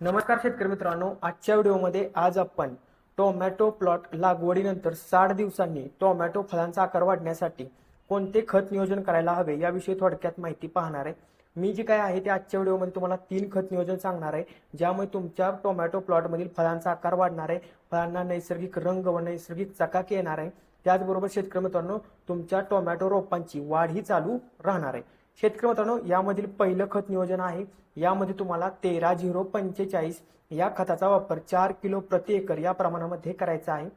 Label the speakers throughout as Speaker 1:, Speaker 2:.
Speaker 1: नमस्कार शेतकरी मित्रांनो आजच्या व्हिडिओमध्ये आज आपण टोमॅटो प्लॉट लागवडीनंतर साठ दिवसांनी टोमॅटो फळांचा आकार वाढण्यासाठी कोणते खत नियोजन करायला हवे याविषयी थोडक्यात माहिती पाहणार आहे. मी जे काय आहे ते आजच्या व्हिडिओमध्ये तुम्हाला तीन खत नियोजन सांगणार आहे ज्यामुळे तुमच्या टोमॅटो प्लॉटमधील फळांचा आकार वाढणार आहे फळांना नैसर्गिक रंग व नैसर्गिक चकाकी येणार आहे. त्याचबरोबर शेतकरी मित्रांनो तुमच्या टोमॅटो रोपांची वाढ ही चालू राहणार आहे. शेतकरी मित्रांनो यामधील पहिलं खत नियोजन आहे. यामध्ये तुम्हाला तेरा झिरो पंचेचाळीस या खताचा वापर चार किलो प्रति एकर या प्रमाणामध्ये करायचा आहे.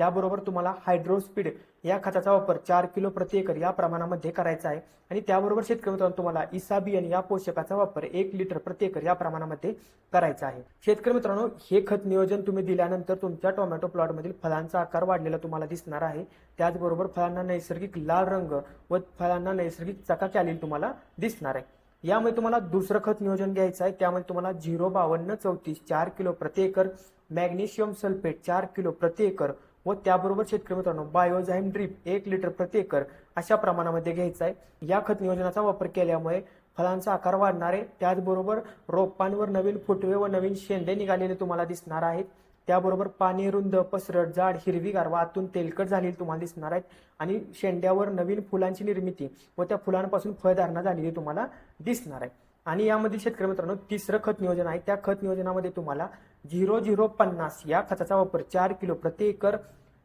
Speaker 1: त्याबरोबर तुम्हाला हायड्रोस्पीड या खताचा वापर चार किलो प्रति एकर या प्रमाणामध्ये करायचा आहे. आणि त्याबरोबर शेतकरी मित्रांनो तुम्हाला इसाबियन या पोषकाचा वापर एक लिटर प्रति एकर या प्रमाणामध्ये करायचा आहे. शेतकरी मित्रांनो हे खत नियोजन तुम्ही दिल्यानंतर तुमच्या टोमॅटो प्लॉटमधील फळांचा आकार वाढलेला तुम्हाला दिसणार आहे. त्याचबरोबर फळांना नैसर्गिक लाल रंग व फळांना नैसर्गिक चकाकी आलेली तुम्हाला दिसणार आहे. यामध्ये तुम्हाला दुसरं खत नियोजन घ्यायचं आहे. त्यामध्ये तुम्हाला झिरो बावन्न चौतीस चार किलो प्रति एकर मॅग्नेशियम सल्फेट चार किलो प्रति एकर व त्याबरोबर शेतकरी मित्रांनो बायोझाईम ड्रीप एक लिटर प्रति एकर अशा प्रमाणामध्ये घ्यायचा आहे. या खत नियोजनाचा वापर केल्यामुळे फळांचा आकार वाढणार आहे. त्याचबरोबर रोपांवर नवीन फुटवे व नवीन शेंडे निघालेले तुम्हाला दिसणार आहेत. त्याबरोबर पाणी रुंद पसरट जाड हिरवीगार व आतून तेलकट झालेली तुम्हाला दिसणार आहेत. आणि शेंड्यावर नवीन फुलांची निर्मिती व त्या फुलांपासून फळधारणा झालेली तुम्हाला दिसणार आहे. आणि यामध्ये शेतकरी मित्रांनो तिसरं खत नियोजन आहे. त्या खत नियोजनामध्ये तुम्हाला झिरो झिरो पन्नास या खताचा वापर चार किलो प्रति एकर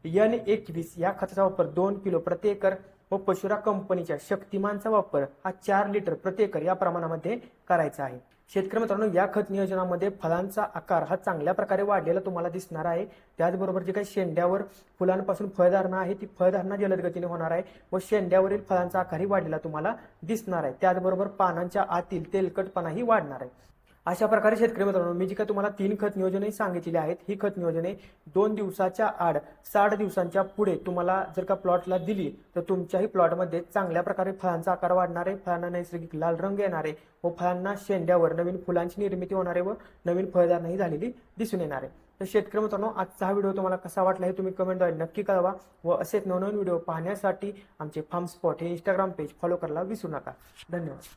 Speaker 1: एन एकवीस या खताचा वापर दोन किलो प्रति एकर व पशुरा कंपनीच्या शक्तिमानचा वापर हा चार लिटर प्रति एकर या प्रमाणामध्ये करायचा आहे. शेतकरी मित्रांनो या खत नियोजनामध्ये फळांचा आकार हा चांगल्या प्रकारे वाढलेला तुम्हाला दिसणार आहे. त्याचबरोबर जे काही शेंड्यावर फुलांपासून फळधारणा आहे ती फळधारणा जलद गतीने होणार आहे व शेंड्यावरील फळांचा आकारही वाढलेला तुम्हाला दिसणार आहे. त्याचबरोबर पानांच्या आतील तेलकटपणाही वाढणार आहे. अशा प्रकारे शेतकरी मित्रांनो मी जी काय तुम्हाला तीन खत नियोजने सांगितलेली आहेत ही खत नियोजने दोन दिवसाच्या आड साठ दिवसांच्या पुढे तुम्हाला जर का प्लॉटला दिली तर तुमच्याही प्लॉटमध्ये चांगल्या प्रकारे फळांचा आकार वाढणार आहे. फळांना नैसर्गिक लाल रंग येणार आहे व फळांना शेंड्यावर नवीन फुलांची निर्मिती होणार आहे व नवीन फळदारही झालेली दिसून येणार आहे. तर शेतकरी मित्रांनो आजचा हा व्हिडिओ तुम्हाला कसा वाटला हे तुम्ही कमेंटद्वारे नक्की कळवा व असेच नवनवीन व्हिडिओ पाहण्यासाठी आमचे फार्म स्पॉट हे इंस्टाग्राम पेज फॉलो करायला विसरू नका. धन्यवाद.